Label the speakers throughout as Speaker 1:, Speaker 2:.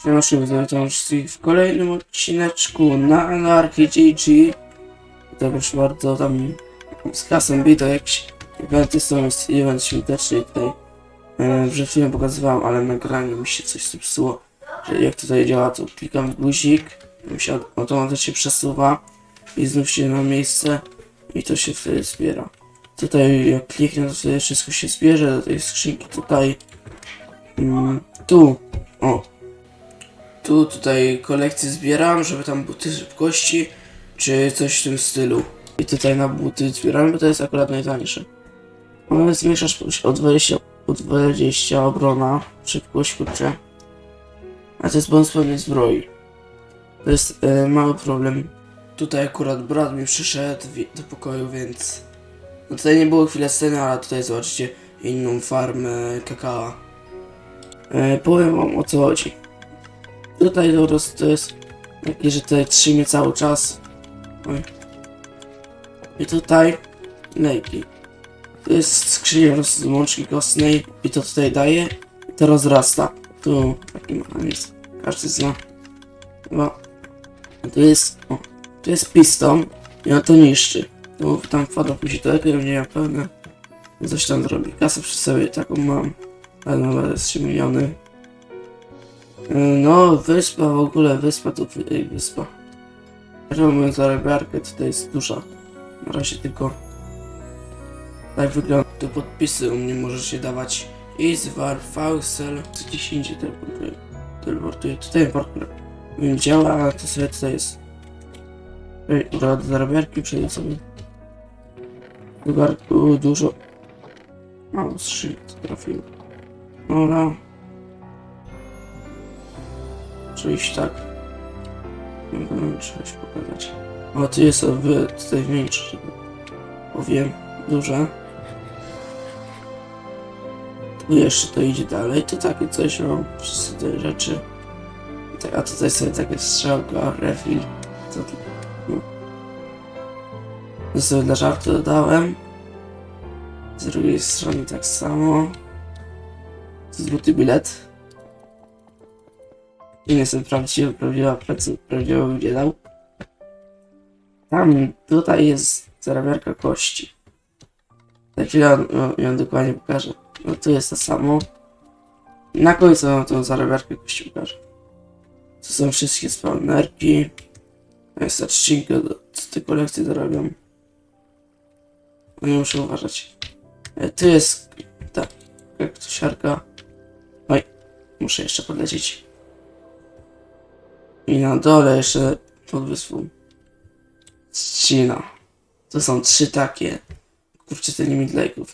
Speaker 1: Przenosimy witam w kolejnym odcineczku na Anarchy GG. To proszę bardzo, tam z kasą bito jakieś eventy są, jest event świąteczny tutaj. Przed chwilą pokazywałem, ale nagranie mi się coś zepsuło. Że jak tutaj działa, to klikam w guzik, mi się automatycznie przesuwa i znów się na miejsce i to się wtedy zbiera. Tutaj jak kliknę, to wtedy wszystko się zbierze do tej skrzynki tutaj. Mm, tu, o, tu tutaj kolekcję zbieram, żeby tam buty szybkości, czy coś w tym stylu. I tutaj na buty zbieram, bo to jest akurat najtańsze. One zmniejszasz o 20, o 20 obrona, szybkość, kurczę. A to jest bonus pewnej zbroi. To jest e, mały problem. Tutaj akurat brat mi przyszedł do pokoju, więc... No tutaj nie było chwilę sceny, ale tutaj zobaczycie inną farmę kakao. E, powiem wam o co chodzi. Tutaj po prostu to jest takie, że tutaj trzymie cały czas. Oj. I tutaj lejki. To jest skrzynia roz- mączki kostnej i to tutaj daje i to rozrasta. Tu taki mechanizm. Każdy zna. Chyba. Tu jest. O, tu jest piston i on to niszczy. Tu tam wpada później do ekran, nie wiem pewne. Coś tam zrobi. Kasę przy sobie taką mam. Ale nawet jest 3 miliony. No, wyspa w ogóle, wyspa to ej, wyspa. Robię zarabiarkę, tutaj jest duża. Na razie tylko tak wygląda. Tu podpisy u mnie możecie dawać. Izwar, Fausel, co gdzieś indziej teleportuje. Teleportuje, tutaj parkour. Nie działa, ale to sobie tutaj jest. Ej, do zarabiarki przejdę sobie. Wygarku dużo. Mało skrzyń trafiło. Dobra. Czyś tak. Nie wiem, czy coś pokazać. O, tu jest wy, tutaj mniejsze. Powiem, duże. Tu jeszcze to idzie dalej, to takie coś, o, wszyscy te rzeczy. Tak, a tutaj sobie takie strzałka, refill. Co tu? No. To sobie dla żartu dodałem. Z drugiej strony tak samo. Złoty bilet. Nie jestem prawdziwy, prawdziwa bym nie dał. Tam, tutaj jest zarabiarka kości. Za chwilę no, ją dokładnie pokażę. No tu jest to samo. Na końcu wam tą zarabiarkę kości pokażę. To są wszystkie spawnerki. To jest odcinka, co te kolekcje zarabiam. No nie muszę uważać. E, Tu jest ta kaktusiarka. Oj, muszę jeszcze podlecieć. I na dole jeszcze pod wyspą. Trzcina. To są trzy takie. Kurczę, te limit lejków.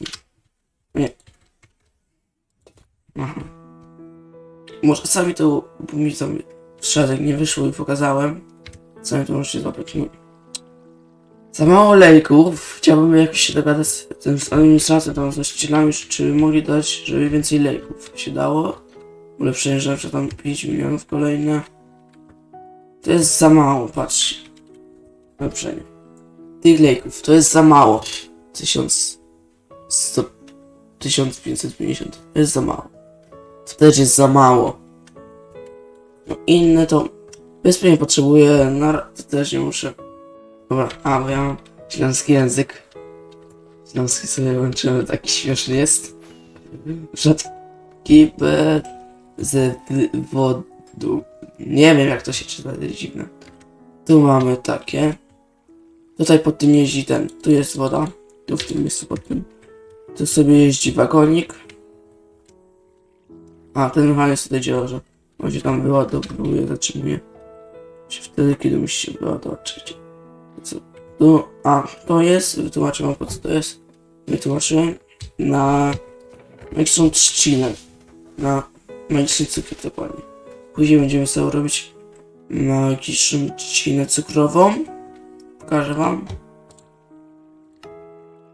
Speaker 1: Nie. Aha. Może sami to, bo mi tam w środek nie wyszło i pokazałem. Sami to możecie złapać. No. Za mało lejków. Chciałbym jakoś się dogadać z, tym, z administracją, tam z właścicielami, czy- mogli dać, żeby więcej lejków się dało. Ulepszenie rzeczy, tam 5 milionów kolejne. To jest za mało, patrzcie. Ulepszenie. Tych lejków, to jest za mało. 1100... 1550. To jest za mało. To też jest za mało. No inne to... Wyspy nie potrzebuję, na... to też nie muszę. Dobra, a bo ja mam śląski język. Śląski sobie łączymy, taki śmieszny jest. Rzadki B z wodu. Nie wiem jak to się czyta, to jest dziwne. Tu mamy takie. Tutaj pod tym jeździ ten, tu jest woda. Tu w tym miejscu pod tym. Tu sobie jeździ wagonik. A, ten mechanizm tutaj działa, że on się tam wyładowuje, zatrzymuje. Się wtedy, kiedy musi się wyładować. Co? Tu, a, to jest, wytłumaczę wam po co to jest. Wytłumaczyłem na magiczną trzcinę. Na magiczny cukier dokładnie. Później będziemy sobie robić magiczną trzcinę cukrową. Pokażę wam.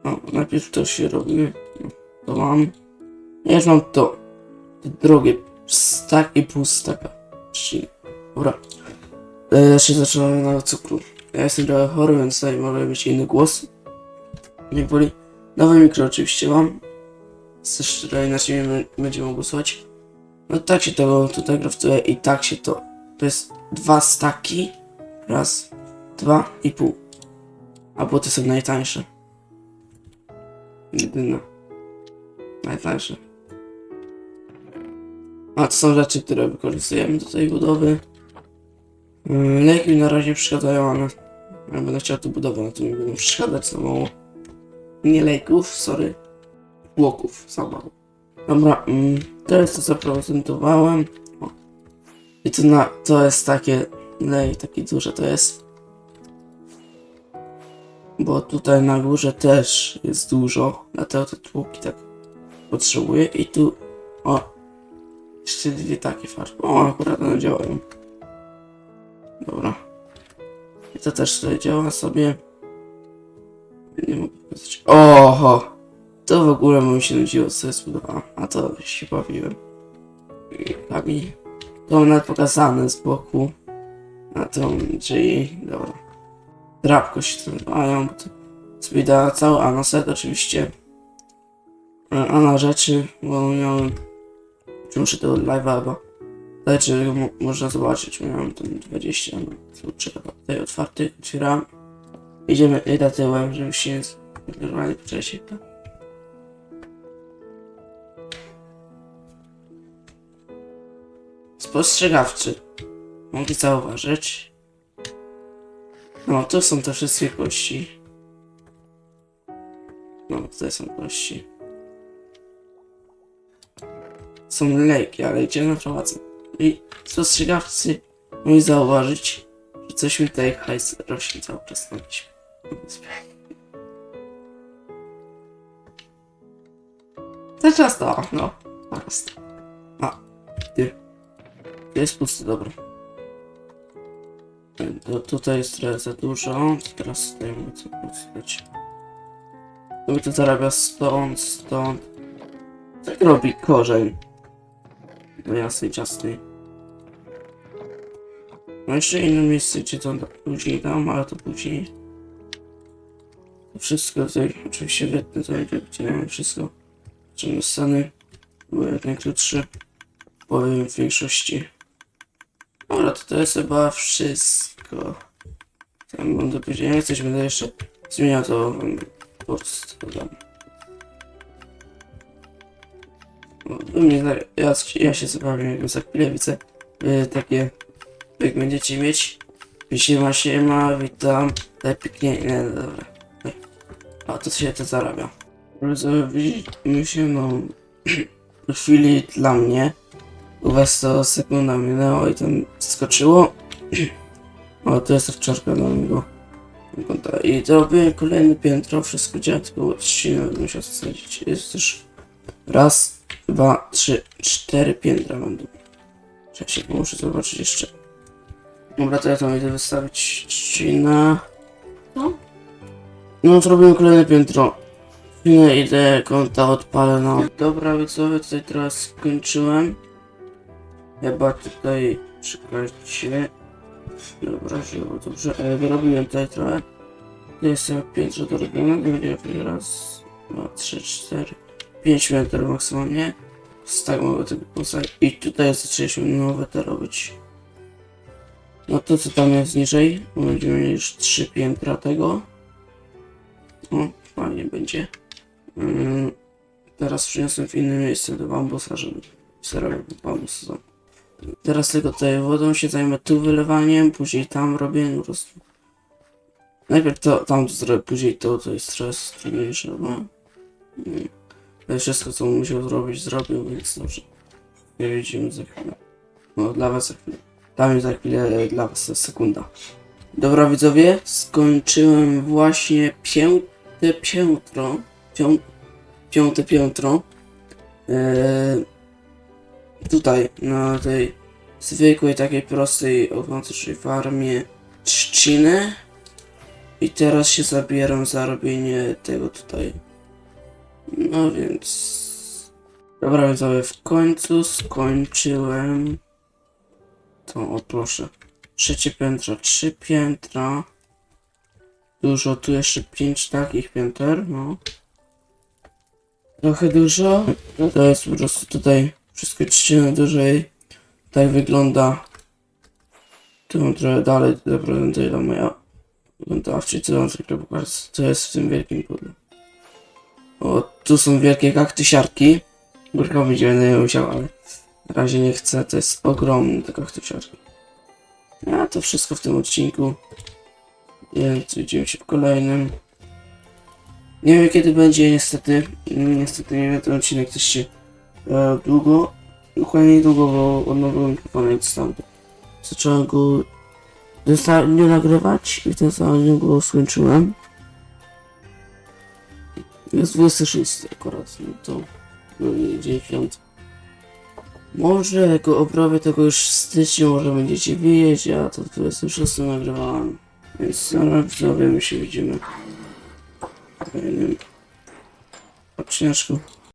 Speaker 1: O, najpierw to się robi. No, To mam. Ja już mam to. Te drogie. Stak i pół staka. Trzciny. Dobra. E, się zaczynamy na cukru. Ja jestem trochę chory, więc tutaj może być inny głos. Nie woli. Nowe mikro oczywiście mam. Też inaczej nie będziemy mogli słuchać. No tak się to tutaj graftuje i tak się to. To jest dwa staki. Raz, dwa i pół. A buty są najtańsze. Jedyne. Najtańsze. A to są rzeczy, które wykorzystujemy do tej budowy. Yy, Lejki mi na razie przeszkadzają, ale ja będę chciał tu budowę, no to mi będą przeszkadzać za mało. Nie lejków, sorry. Łoków, za mało. Dobra, mm, to jest to co prezentowałem. I to, na, to jest takie, lej, takie duże to jest. Bo tutaj na górze też jest dużo, dlatego te tłuki tak potrzebuję. I tu, o, jeszcze dwie takie farby. O, akurat one działają. Dobra. I to też tutaj działa sobie. Nie mogę pokazać. Oho! To w ogóle mi się nudziło, co jest zbudowałem. A to się bawiłem. I Kami. To nawet pokazane z boku. A to czyli dobra. Drapko się nazywają. bo to Sobie da cały Anaset oczywiście. A na rzeczy, bo miałem. Czy muszę to live'a chyba. Znaczy, mo można zobaczyć, miałem tam 20, no trzeba tutaj otwarty, otwieram. Idziemy na tyłem, żeby się normalnie poczęcie. Spostrzegawczy. Mogę zauważyć. No, to są te wszystkie kości. No, tutaj są kości. Są lejki, ale gdzie one? I spostrzegawcy mogli zauważyć, że coś mi tutaj hajs rośnie cały czas na wyspie. To często, no, prostu. A, ty. Jest pusty, dobra. To, tutaj jest trochę za dużo, teraz tutaj mogę co. To mi to zarabia stąd, stąd. Tak robi korzeń. No jasny, ciasny. No jeszcze inne miejsce, gdzie to później dam, ale to później. To wszystko tutaj oczywiście wytnę, to będzie wycinamy wszystko. Czemu sceny były jak najkrótsze. Powiem w większości. Dobra, to to jest chyba wszystko. Mam do powiedzenia. Jak coś będę jeszcze zmieniał, to wam po prostu dodam. No, ja, ja się zabawię, jak za chwilę widzę y, takie, jak będziecie mieć. Siema, siema, witam. Lepiej, nie, nie, dobra. A to się to zarabia. Widzimy się, no, w chwili dla mnie. U was to sekunda minęła i tam skoczyło. O, to jest wczorka dla niego. I zrobiłem kolejne piętro, wszystko działa, tylko trzcinę będę musiał zasadzić. Jest też raz, dwa, trzy, cztery piętra będą. Cześć, muszę zobaczyć jeszcze. Dobra, to ja tam idę wystawić trzcinę.
Speaker 2: No.
Speaker 1: No, zrobiłem kolejne piętro. Nie idę, konta odpalę, no. Dobra, widzowie, tutaj teraz skończyłem. Chyba tutaj, czekajcie. Dobra, było dobrze. E, wyrobiłem tutaj trochę. Tu jest sobie piętro do robienia. Będzie raz, dwa, trzy, cztery, pięć metrów maksymalnie. Z tak mogę tego postawić. I tutaj zaczęliśmy nowe te robić. No to co tam jest niżej, będziemy mieli już trzy piętra tego. O, fajnie będzie. Mm, teraz przyniosłem w inne miejsce do bambusa, żeby sterować bambus. Teraz tylko tutaj wodą się zajmę tu wylewaniem, później tam robię po prostu. Najpierw to tam to zrobię, później to, to jest trochę trudniejsze, bo to wszystko co musiał zrobić, zrobił, więc dobrze. Nie widzimy za chwilę. No dla was za chwilę. Damy za chwilę dla was sekunda. Dobra widzowie, skończyłem właśnie piąte piętro. Pią, piąte piętro. Eee, tutaj, na tej zwykłej, takiej prostej, autentycznej farmie trzciny. I teraz się zabieram za robienie tego tutaj. No więc... Dobra, widzowie, w końcu skończyłem. To, o proszę. Trzecie piętro, trzy piętra. Dużo, tu jeszcze pięć takich pięter, no. Trochę dużo. To jest po prostu tutaj Wszystko trzcinę dłużej. Tak wygląda. Tu mam trochę dalej, zaprezentuję dla moja wyglądawczy, co wam zwykle pokażę, co jest w tym wielkim pudle. O, tu są wielkie kaktusiarki. Górka będzie będę je musiał, ale na razie nie chcę, to jest ogromne te kaktusiarki. A to wszystko w tym odcinku. Więc widzimy się w kolejnym. Nie wiem kiedy będzie, niestety. Niestety nie wiem, ten odcinek też się e, długo. Dokładnie niedługo, bo odnowiłem mikrofon jak stamtąd. Zacząłem go dniu nagrywać i w tym samym dniu go skończyłem. Jest 26 akurat, no to był dzień piąty. Może jako obrobię tego już w styczniu, może będziecie wiedzieć, ja to w 26 nagrywałem. Więc na razie my się widzimy odcineczku.